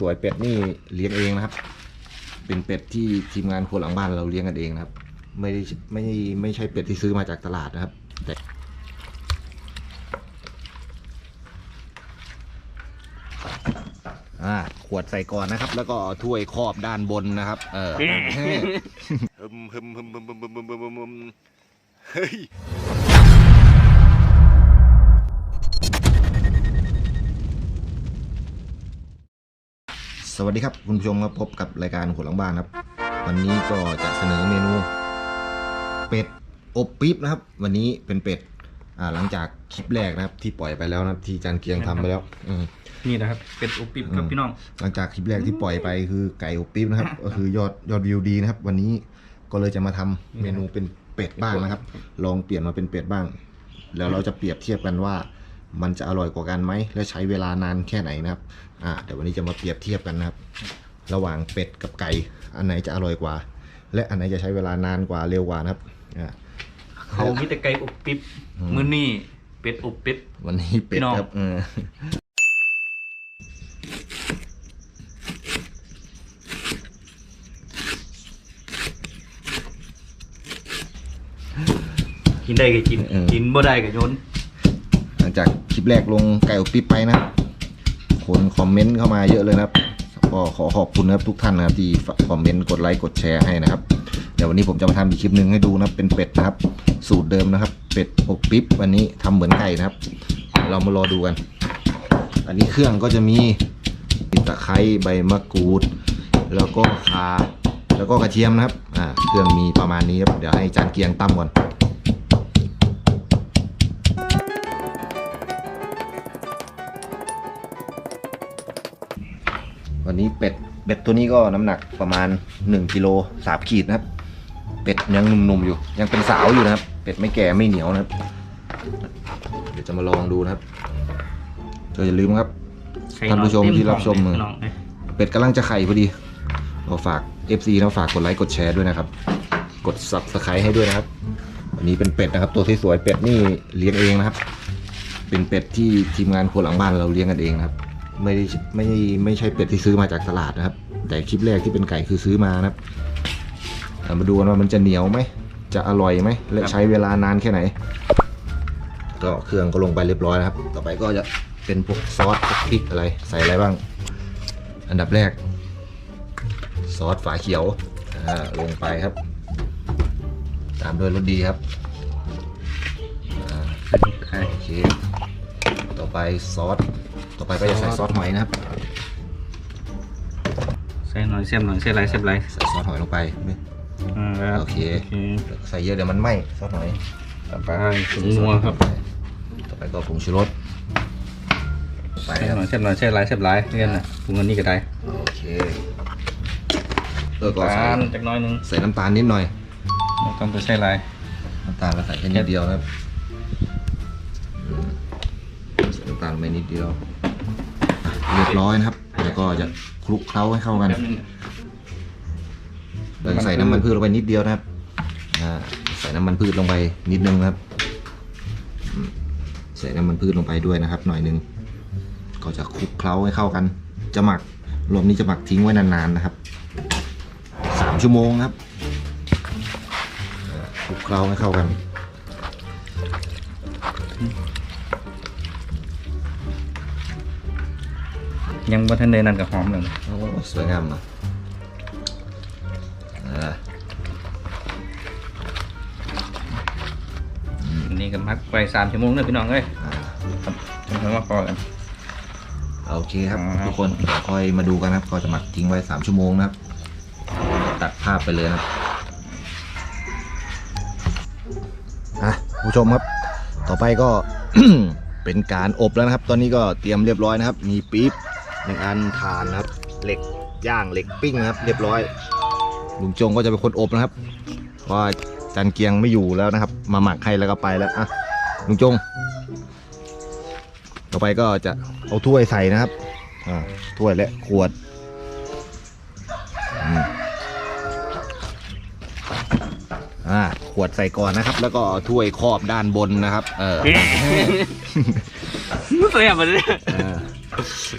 สวยเป็ดนี่เลี้ยงเองนะครับ เป็นเป็ดที่ทีมงานครัวหลังบ้านเราเลี้ยงกันเองนะครับ ไม่ได้ไม่ไม่ใช่เป็ดที่ซื้อมาจากตลาดนะครับ แต่อ่าขวดใส่ก่อนนะครับ แล้วก็ถ้วยครอบด้านบนนะครับ เออฮึมฮึมฮึมฮึมฮึมฮึมฮึมฮึมฮึมเฮ้ย สวัสดีครับคุณผู้ชมครับพบกับรายการขวดหลังบ้านครับ วันนี้ก็จะเสนอเมนู เป็ดอบปี๊บนะครับ วันนี้เป็นเป็ดอ่าหลังจากคลิปแรกนะครับ ที่ปล่อยไปแล้วนะครับ ที่จานเกียงทำไปแล้ว อืม นี่นะครับเป็ดอุบปิบครับอืม พี่น้อง หลังจากคลิปแรกที่ปล่อยไปคือไก่อบปี๊บนะครับ ก็คือยอดยอดวิวดีนะครับ วันนี้ก็เลยจะมาทำเมนูเป็นเป็ดบ้างนะครับ ลองเปลี่ยนมาเป็นเป็ดบ้าง แล้วเราจะเปรียบเทียบกันว่า มันจะอร่อยกว่ากันไหม และใช้เวลานานแค่ไหนนะครับ อ่าเดี๋ยววันนี้จะมาเปรียบเทียบกันนะครับ ระหว่างเป็ดกับไก่ อันไหนจะอร่อยกว่า และอันไหนจะใช้เวลานานกว่าเร็วกว่านะครับ อ่าเขามีแต่ไก่อุบปิบอืมมื้อนี้เป็ดอุบปิบวันนี้เป็ดพี่น้องครับเออกินได้ก็กิน กินบ่ได้ก็โยนหลัง จากคลิปแรกลงไก่อบปิ๊บไปนะคนคอมเมนต์เข้ามาเยอะเลยนะครับก็ขอขอบคุณนะครับทุกท่านนะครับที่คอมเมนต์กดไลค์กดแชร์ให้นะครับเดี๋ยววันนี้ผมจะมาทำอีกคลิปหนึ่งให้ดูนะเป็นเป็ดนะครับ สูตรเดิมนะครับ เป็ดอบปิ๊บวันนี้ทำเหมือนไก่นะครับ เรามารอดูกัน อันนี้เครื่องก็จะมีตะไคร้ใบมะกรูด แล้วก็ข่าแล้วก็กระเทียมนะครับอ่าเครื่องมีประมาณนี้ครับเดี๋ยวให้จานเกียงตั้มก่อน วันนี้เป็ดเป็ดตัวนี้ก็น้ำหนักประมาณ1กิโลสามขีดนะครับ เป็ดยังหนุ่มๆอยู่ ยังเป็นสาวอยู่นะครับ เป็ดไม่แก่ไม่เหนียวนะครับ เดี๋ยวจะมาลองดูนะครับก็อย่าลืมครับท่านผู้ชมที่รับชมพี่น้องเอ้ยเป็ดกำลังจะไข่พอดีเราฝาก FC นะฝากกดไลค์กดแชร์ด้วยนะครับ กด subscribe ให้ด้วยนะครับวันนี้เป็นเป็ดนะครับ ตัวที่สวยๆเป็ดนี่เลี้ยงเองนะครับ เป็นเป็ดที่ทีมงานครัวหลังบ้านเราเลี้ยงกันเองนะครับ ไม่ได้ไม่ไม่ใช่เป็ดที่ซื้อมาจากตลาดนะครับ แต่คลิปแรกที่เป็นไก่คือซื้อมานะครับมาดูกันว่ามันจะเหนียวไหมจะอร่อยไหมและใช้เวลานานแค่ไหน ก็เครื่องก็ลงไปเรียบร้อยแล้วครับ ต่อไปก็จะเป็นพวกซอสพริกอะไรใส่อะไรบ้าง อันดับแรก ซอสฝาเขียวลงไปครับ ตามด้วยรสดีครับโอเคต่อไปซอส ต่อไปก็จะใส่ซอสหอยนะครับ ใส่หน่อยเสียบหน่อยเสียบไรเสียบไรใส่ซอสหอยลงไปอ่าครับโอเคโอเคใส่เยอะเดี๋ยวมันไหม้ซอสหอยต่อไปผงนัวครับ ต่อไปก็ผงชูรสไปใส่ครัหบน่อยเสียบหน่อยเสียบไรเสียบไรเงี้ยน่ะปรุงอันนี้ก็ได้โอเคแล้วก็ใส่ตาลจักหน้อยหนึงใส่น้ำตาลนิดหน่อยไม่ต้องไปใส่ไรน้ำตาลเราใส่แค่นิดเดียวนะครับอืมใส่น้ำตาลไปนิดเดียวอะ เรียบร้อยนะครับ แล้วก็จะคลุกเคล้าให้เข้ากันเราจะใส่น้ำมันพืชลงไปนิดเดียวนะครับใส่น้ำมันพืชลงไปนิดนึงนะครับ ใส่น้ำมันพืชลงไปด้วยนะครับ หน่อยนึง ก็จะคลุกเคล้าให้เข้ากัน จะหมักรวมนี้จะหมักทิ้งไว้นานๆนะครับสามชั่วโมงนะครับคลุกเคล้าให้เข้ากัน ยังบ่ทันได้นั่นกับหอมเลยโอ้สวยงามอะอ่าอันนี้ก็มักไปสามชั่วโมงเลยพี่น้องเอ้ยอ่าครับทำมาพอกันโอเคครับครับทุกคนเดี๋ยวค่อยมาดูกันนะครับก็จะหมักทิ้งไว้สามชั่วโมงนะครับ ตัดภาพไปเลยนะครับอะผู้ชมครับ ต่อไปก็เป็นการอบแล้วนะครับ ตอนนี้ก็เตรียมเรียบร้อยนะครับ มีปี๊บ หนึ่งอันถ่านนะครับ เหล็กย่างเหล็กปิ้งนะครับ เรียบร้อยลุงจงก็จะเป็นคนอบนะครับเพราะว่าจันเกียงไม่อยู่แล้วนะครับ มาหมักให้แล้วก็ไปแล้วอะลุงจง ต่อไปก็จะเอาถ้วยใส่นะครับอ่าถ้วยและขวดอืมอ่าขวดใส่ก่อนนะครับ แล้วก็เอาถ้วยครอบด้านบนนะครับ เออเสียบมันเลยอ่า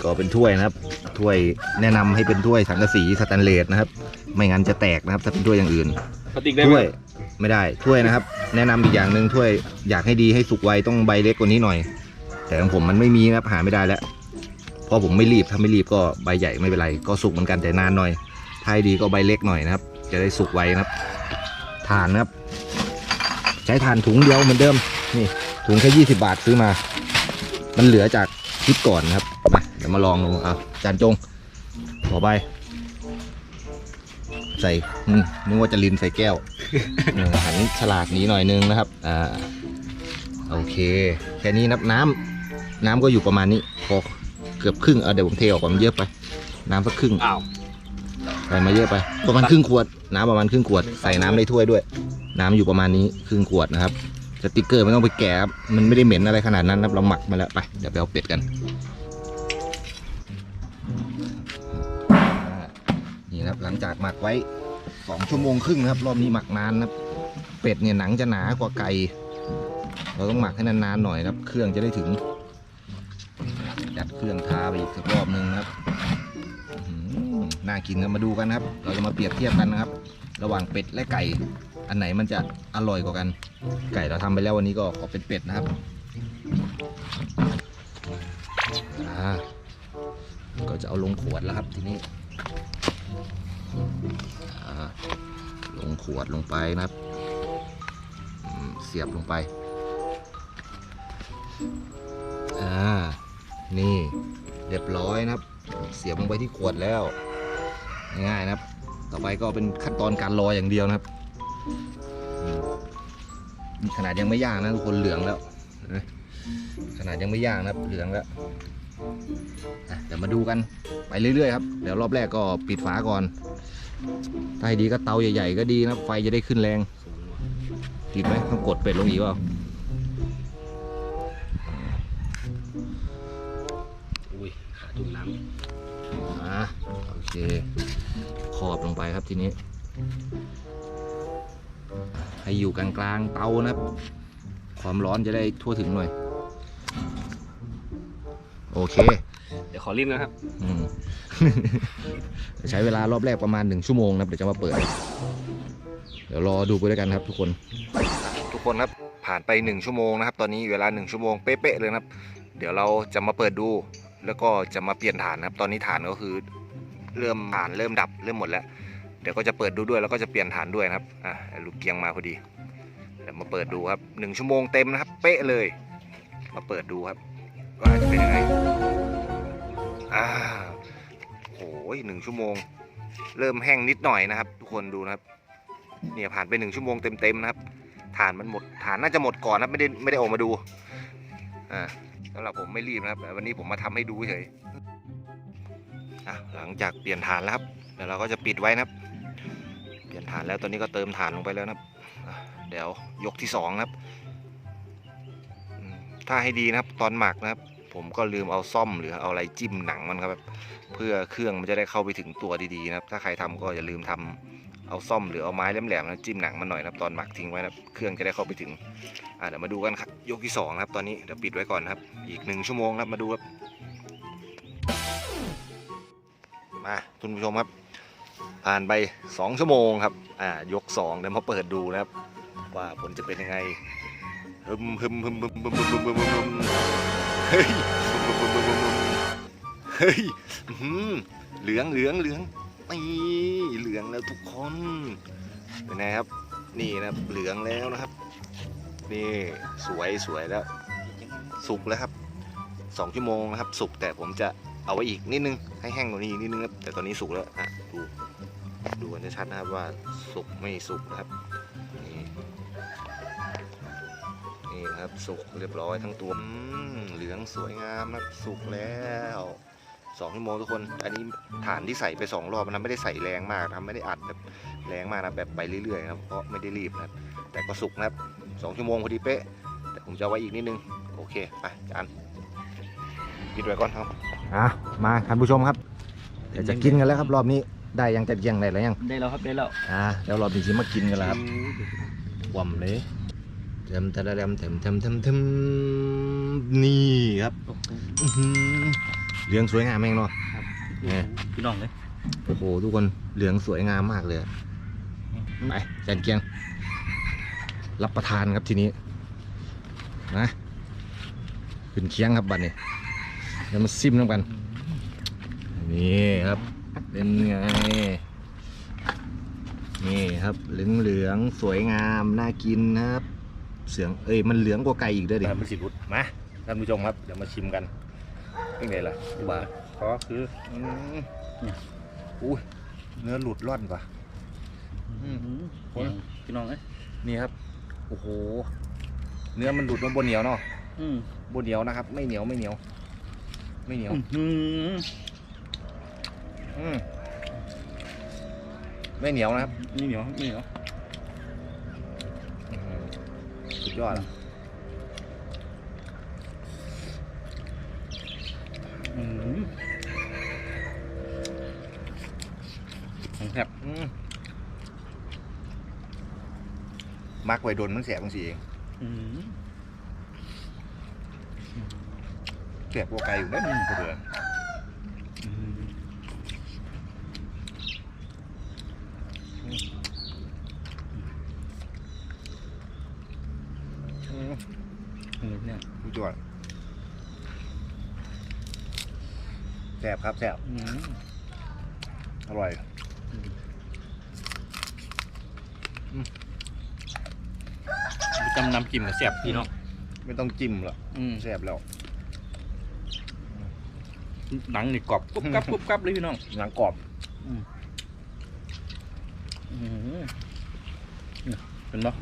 ก็เป็นถ้วยนะครับ ถ้วยแนะนำให้เป็นถ้วยสังกะสีสแตนเลสนะครับ ไม่งั้นจะแตกนะครับ ถ้าเป็นถ้วยอย่างอื่นพลาสติกได้ไหมถ้วยไม่ได้ถ้วยนะครับ แนะนำอีกอย่างหนึ่งถ้วยอยากให้ดีให้สุกไวต้องใบเล็กกว่านี้หน่อย แต่ของผมมันไม่มีนะครับหาไม่ได้แล้วเพราะผมไม่รีบถ้าไม่รีบก็ใบใหญ่ไม่เป็นไร ก็สุกเหมือนกันแต่นานหน่อยถ้าให้ดีก็ใบเล็กหน่อยนะครับ จะได้สุกไวนะครับถ่านนะครับ ใช้ถ่านถุงเดียวเหมือนเดิมนี่ถุงแค่ยี่สิบาทซื้อมา มันเหลือจาก คลิปก่อนนะครับมาเดี๋ยวมาลองดูเอาจานจงต่อไป ใส่อืมนึกว่าจะลินใส่แก้วเออหันฉลากนี้หน่อยนึงนะครับอ่าโอเค แค่นี้นับน้ำน้ำก็อยู่ประมาณนี้พอเกือบครึ่งเอาเดี๋ยวผมเทออกก่อนมันเยอะไป น้ำสักครึ่งอ้าวใส่มาเยอะไป ประมาณครึ่งขวด น้ำประมาณครึ่งขวด ใส่น้ำในถ้วยด้วย น้ำอยู่ประมาณนี้ครึ่งขวดนะครับ สติกเกอร์ไม่ต้องไปแกะครับมันไม่ได้เหม็นอะไรขนาดนั้นนะครับเราหมักมาแล้วไปเดี๋ยวไปเอาเป็ดกันนี่ครับหลังจากหมักไว้สองชั่วโมงครึ่งนะครับ รอบนี้หมักนานนะครับ เป็ดเนี่ยหนังจะหนากว่าไก่เราต้องหมักให้นานๆหน่อยครับ เครื่องจะได้ถึงยัดเครื่องทาไปอีกสักรอบหนึ่งครับน่ากินกันมาดูกันครับ เราจะมาเปรียบเทียบกันนะครับ ระหว่างเป็ดและไก่ อันไหนมันจะอร่อยกว่ากัน ไก่เราทำไปแล้ววันนี้ก็ขอเป็นเป็ดนะครับก็จะเอาลงขวดแล้วครับทีนี้อ่ลงขวดลงไปนะครับ เสียบลงไป อ่า นี่เรียบร้อยนะครับ เสียบลงไปที่ขวดแล้ว ง่ายๆนะครับ ต่อไปก็เป็นขั้นตอนการรออย่างเดียวนะครับ ขนาดยังไม่ย่างนะทุกคนเหลืองแล้วเห็นไหมขนาดยังไม่ย่างนะครับเหลืองแล้วอะเดี๋ยวมาดูกันไปเรื่อยๆครับเดี๋ยวรอบแรกก็ปิดฝาก่อนถ้าให้ดีก็เตาใหญ่ๆก็ดีนะครับไฟจะได้ขึ้นแรงติดไหมต้องกดเป็ดลงอีกเปล่าอุ้ยขาดจุ่มน้อ่าโอเคขอบลงไปครับทีนี้ ให้อยู่กลางๆเตานะครับ ความร้อนจะได้ทั่วถึงหน่อย โอเคำเดี๋ยวขอรีบนะครับอืม ใช้เวลารอบแรกประมาณหนึ่งชั่วโมงนะครับเดี๋ยวจะมาเปิด เดี๋ยวรอดูไปด้วยกันครับ ทุกคน ทุกคนครับ ผ่านไปหนึ่งชั่วโมงนะครับ ตอนนี้เวลาหนึ่งชั่วโมงเป๊ะๆเลยนะครับ เดี๋ยวเราจะมาเปิดดู แล้วก็จะมาเปลี่ยนฐานนะครับ ตอนนี้ฐานก็คือ เริ่มฐานเริ่มดับเริ่มหมดแล้วเดี๋ยวก็จะเปิดดูด้วยแล้วก็จะเปลี่ยนฐานด้วยนะครับอะลูกเกียงมาพอดีเดี๋ยวมาเปิดดูครับหนึ่งชั่วโมงเต็มนะครับ เป๊ะเลย มาเปิดดูครับว่าจะเป็นยังไงอ่าโอ้ยหนึ่งชั่วโมง เริ่มแห้งนิดหน่อยนะครับ ทุกคนดูนะครับเนี่ยผ่านไปหนึ่งชั่วโมงเต็มๆนะครับฐานมันหมดฐานน่าจะหมดก่อนนะไม่ได้ไม่ได้ออกมาดูอ่าสำหรับผมไม่รีบนะครับ วันนี้ผมมาทำให้ดูเฉยอะหลังจากเปลี่ยนฐานแล้วครับเดี๋ยวเราก็จะปิดไว้นะครับ เปลี่ยนฐานแล้วตอนนี้ก็เติมฐานลงไปแล้วนะครับ เดี๋ยวยกที่สองนะครับ ถ้าให้ดีนะครับตอนหมักนะครับ ผมก็ลืมเอาซ่อมหรือเอาอะไรจิ้มหนังมันครับ เพื่อเครื่องมันจะได้เข้าไปถึงตัวดีๆนะครับ ถ้าใครทำก็อย่าลืมทำเอาซ่อมหรือเอาไม้แหลมๆนะจิ้มหนังมันหน่อยนะครับตอนหมักทิ้งไว้นะเครื่องจะได้เข้าไปถึงอะเดี๋ยวมาดูกันครับยกที่สองนะครับตอนนี้เดี๋ยวปิดไว้ก่อนครับ อีกหนึ่งชั่วโมงครับมาดูครับมาคุณผู้ชมครับ ผ่านไปสองชั่วโมงครับ อ่ายกสองเดี๋ยวมาเปิดดูนะครับ ว่าผลจะเป็นยังไงฮึมฮึมฮึมฮึมฮึมฮึมฮึมฮึมฮึมเฮ้ยฮึมฮึมฮึมฮึมฮึมเฮ้ยอื้อหือเหลืองเหลืองเหลืองนี่เหลืองแล้วทุกคนเป็นไงครับ นี่นะเหลืองแล้วนะครับ นี่สวยสวยแล้ว สุกแล้วครับสองชั่วโมงนะครับ สุกแต่ผมจะ เอาไว้อีกนิดนึงให้แห้งกว่านี้อีกนิดนึงครับแต่ตอนนี้สุกแล้วอะดูดูกันชัดนะครับว่าสุกไม่สุกนะครับนี่นี่นะครับสุกเรียบร้อยทั้งตัวเหลืองสวยงามนะครับสุกแล้วสองชั่วโมงทุกคน อันนี้ฐานที่ใส่ไปสองรอบนะไม่ได้ใส่แรงมากนะไม่ได้อัดแบบแรงมากนะแบบไปเรื่อยๆนะครับเพราะไม่ได้รีบนะแต่ก็สุกนะครับสองชั่วโมงพอดีเป๊ะแต่ผมจะเอาไว้อีกนิดนึงโอเคไปจาน ปิดไว้ก่อนครับอะมาท่านผู้ชมครับเดี๋ยวจะกินกันแล้วครับรอบนี้ได้ยังจะเที่ยงได้แล้วยังได้แล้วครับได้แล้วอ่าแล้วรอบนี้ชิมากินกันแล้วครับวำเลยเต็มเต็มเต็มเต็มเต็มเต็มเต็มนี่ครับอื้อหือเหลืองสวยงามเองเนาะเนี่ยพี่น้องเลยโอ้โหทุกคนเหลืองสวยงามมากเลยอะไปแจนเกียง รับประทานครับทีนี้นะขึ้นเคียงครับบัดนี้ แล้วมาซิมน้ำกัน นี่ครับ เป็นไง นี่ครับเหลืองเหลืองๆสวยงาม น่ากินนะครับ เสียงเอ้ยมันเหลืองกว่าไก่อีกเด้อดิมันสิรุดมาท่านผู้ชมครับเดี๋ยวมาชิมกันเป็นไงล่ะบ่าขอคืออืมอุ้ยเนื้อหลุดร่อนป่ะอืมพี่น้องเลยนี่ครับโอ้โห เนื้อมันหลุดมาบนเหนียวเนาะอืมบนเหนียวนะครับ ไม่เหนียวไม่เหนียว ไม่เหนียว อืมอืมไม่เหนียวนะครับนี่เหนียวนี่เหนียวอื้อหือสุดยอดอะอืมของแซ่บอืมมักไว้โดนมันแสบบางสีเอง อืม แสบว่าไก่อยู่ได้มันเบื่ออืมอืมอืมเนี่ยสุดยอดแสบครับแสบอร่อยจำนำกินกับแซ่บพี่น้องไม่ต้องจิ้มหรอกแสบแล้ว หนังนี่กรอบกรุบกรับกรุบกรับเลยพี่น้องหนังกรอบอืมเนี่ยเป็นปะ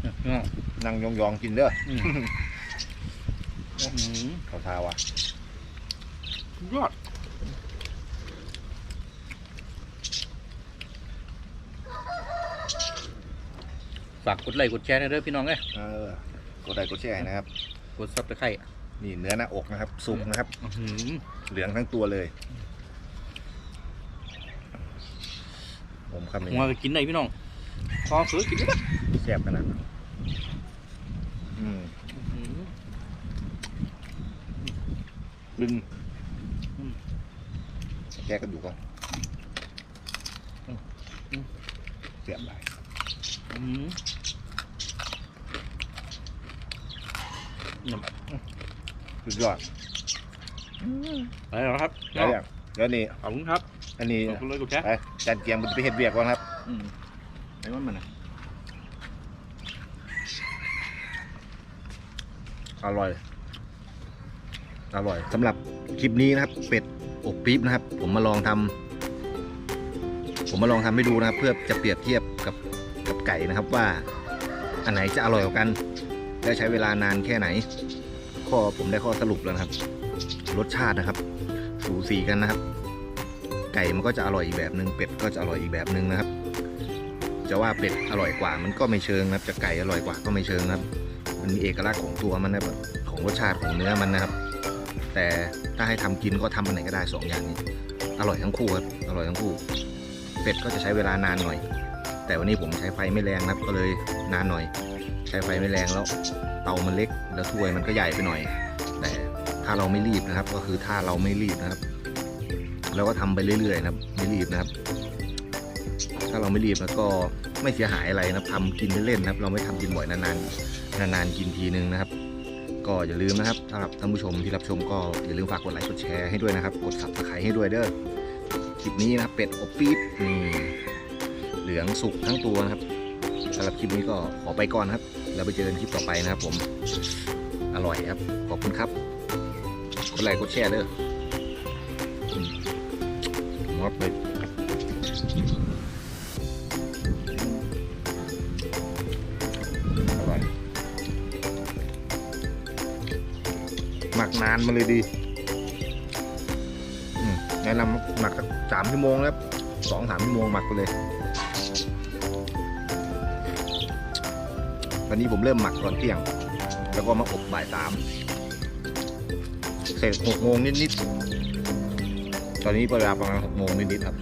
เนี่ยพี่น้องนั่งยองๆกินเด้ออืมอืมเขาทาวะยอดฝากกดไลค์กดแชร์หนะเด้อพี่น้องเอ้ยเออกดไลค์กดแชร์ให้นะครับ กดซับสไครต์ นี่เนื้อหน้าอกนะครับ สุกนะครับ อื้อหือเหลืองทั้งตัวเลยผมคำนี้หัวก็กินได้พี่น้องคอเสือกินได้ปะแซ่บขนาดนั้นอืมอื้อหือลึงอืมแกกระดูกก่อนเสียบไหลายอื้อหือเนี่ย สุดยอดไปแล้วครับแล้วอย่างแล้วนี่ขอบคุณครับอันนี้ขอบคุณเลยกดแชร์ไปจันเกียงมันไปเห็ดเบียกก่อนครับอืมไอ้มันมันนะอร่อย อร่อยสำหรับคลิปนี้นะครับ เป็ดอบปี๊บนะครับ ผมมาลองทำผมมาลองทำให้ดูนะครับ เพื่อจะเปรียบเทียบกับกับไก่นะครับว่า อันไหนจะอร่อยกว่ากัน และใช้เวลานานแค่ไหน ข้อผมได้ข้อสรุปแล้วนะครับ รสชาตินะครับ สูสีกันนะครับ ไก่มันก็จะอร่อยอีกแบบหนึ่งเป็ดก็จะอร่อยอีกแบบหนึ่งนะครับ จะว่าเป็ดอร่อยกว่ามันก็ไม่เชิงนะครับ จะไก่อร่อยกว่าก็ไม่เชิงนะครับ มันมีเอกลักษณ์ของตัวมันนะครับของรสชาติของเนื้อมันนะครับ แต่ถ้าให้ทำกินก็ทำอันไหนก็ได้สองอย่างนี้ อร่อยทั้งคู่ครับอร่อยทั้งคู่ เป็ดก็จะใช้เวลานานหน่อย แต่วันนี้ผมใช้ไฟไม่แรงนะครับก็เลยนานหน่อย ใช้ไฟไม่แรงแล้ว เตามันเล็กแล้วถ้วยมันก็ใหญ่ไปหน่อย แต่ถ้าเราไม่รีบนะครับ ก็คือถ้าเราไม่รีบนะครับเราก็ทำไปเรื่อยๆนะครับ ไม่รีบนะครับ ถ้าเราไม่รีบแล้วก็ไม่เสียหายอะไรนะครับทำกินเล่นๆนะครับ เราไม่ทำกินบ่อยนานๆนานๆกินทีนึงนะครับ ก็อย่าลืมนะครับสำหรับท่านผู้ชมที่รับชมก็อย่าลืมฝากกดไลค์กดแชร์ให้ด้วยนะครับ กด subscribe ให้ด้วยเด้อคลิปนี้นะครับเป็ดอบปี๊บนี่เหลืองสุกทั้งตัวนะครับำหรับคลิปนี้ก็ขอไปก่อนครับ แล้วไปเจอกันคลิปต่อไปนะครับผม อร่อยครับ ขอบคุณครับกดไลค์กดแชร์เด้อมอบเลยอร่อยหมักนานมาเลยดีแนะนำหมักสักสามชั่วโมงแล้วสองสามชั่วโมงหมักไปเลย ตอนนี้ผมเริ่มหมักตอนเที่ยง แล้วก็มาอบบ่ายสามเสร็จหกโมงนิดๆตอนนี้เวลาประมาณหกโมงนิดๆครับ